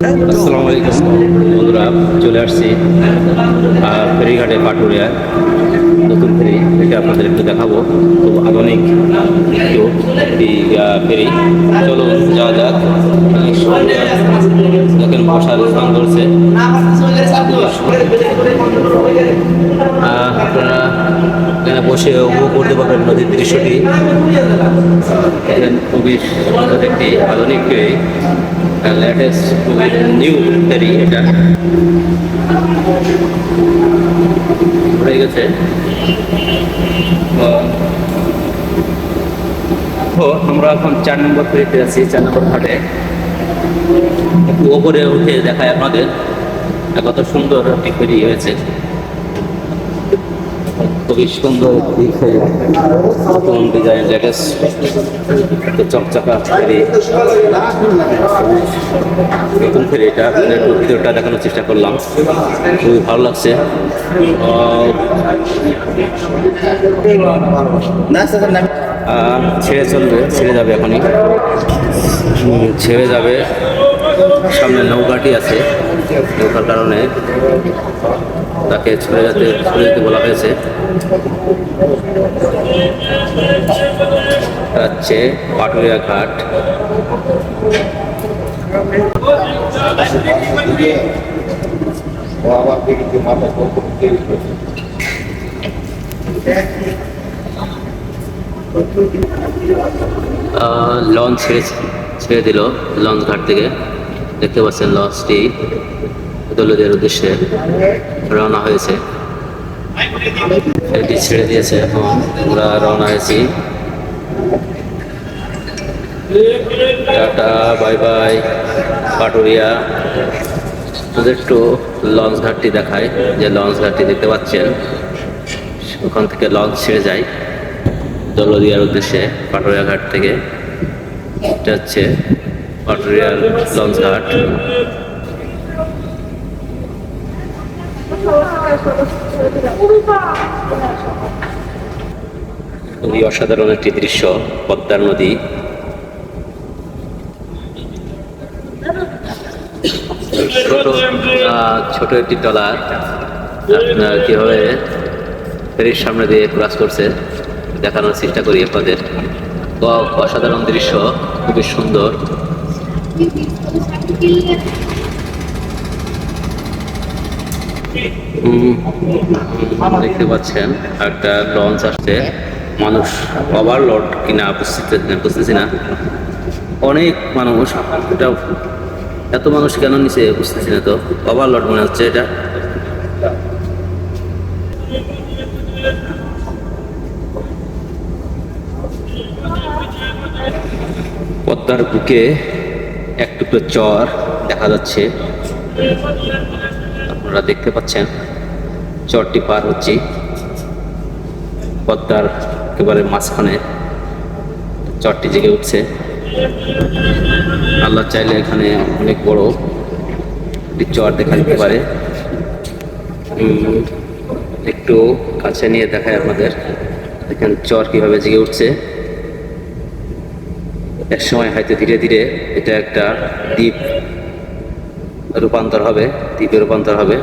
আসসালামু আলাইকুম। বন্ধুরা, চলে আসছি ফেরিঘাটে পাটুরিয়া, নতুন ফেরি, এটা আপনাদের একটু দেখাবো। খুব আধুনিক একটু ফেরি। চলো যাওয়া যাক। বসার স্থান ধরছে। আপনারা এখানে বসে উপভোগ করতে পারবেন নদীর দৃশ্যটি। খুবই সুন্দর একটি আধুনিক নিউ ফেরি এটা। গেছে। আমরা এখন চার নম্বর ফেরিতে আছি, চার নম্বর ঘাটে। ওপরে উঠে দেখায় আপনাদের কত সুন্দর একটি ফেরি হয়েছে। খুবই সুন্দর নতুন ডিজাইন লেটেস্ট চকচকা ফেরি নতুন ফেরি এটা আপনাদের ভিডিওটা দেখানোর চেষ্টা করলাম। খুবই ভালো লাগছে। ছেড়ে চলবে, ছেড়ে যাবে এখনই। ছেড়ে যাবে। সামনে নৌকাটি আছে। নৌকার কারণে তাকে ছড়ে যেতে ছড়ে যেতে বলা হয়েছে। যাচ্ছে পাটুরিয়া ঘাট। লঞ্চ ছেড়ে ছেড়ে দিল লঞ্চ ঘাট থেকে। দেখতে পাচ্ছেন লঞ্চটি দলদের উদ্দেশ্যে রওনা হয়েছে। এটি ছেড়ে দিয়েছে এখন, আমরা রওনা হয়েছি। Tata bye bye Paturia. আমাদের একটু লঞ্চ ঘাটটি দেখায়, যে লঞ্চ ঘাটটি দেখতে পাচ্ছেন। ওখান থেকে লঞ্চ ছেড়ে যায়। দলদিয়ার উদ্দেশ্যে পাটুরিয়া ঘাট থেকে। এটা হচ্ছে পাটুরিয়ার লঞ্চ ঘাট খুবই অসাধারণ একটি দৃশ্য, পদ্মার নদী। ছোট ছোট একটি ট্রলার। আপনার কীভাবে ফেরির সামনে দিয়ে ক্রাস করছে, দেখানোর চেষ্টা করি আপনাদের। অসাধারণ দৃশ্য, খুবই সুন্দর। দেখতে পাচ্ছেন, একটা লঞ্চ আসছে। মানুষ ওভারলোড কিনা বুঝতে, বুঝতেছি না। অনেক মানুষ, এটা এত মানুষ কেন নিচে বুঝতেছি না তো। ওভারলোড মনে হচ্ছে এটা। পদ্মার বুকে এক টুকরো চর দেখা যাচ্ছে। আপনারা দেখতে পাচ্ছেন, চরটি পার হচ্ছি। পদ্মার একেবারে মাঝখানে চরটি জেগে উঠছে। আল্লাহ চাইলে এখানে অনেক বড় একটি চর দেখা দিতে পারে। একটু কাছে নিয়ে দেখায় আপনাদের। দেখেন চর কীভাবে জেগে উঠছে। এক সময় হয়তো ধীরে ধীরে এটা একটা দ্বীপ রূপান্তর হবে দ্বীপে রূপান্তর হবে।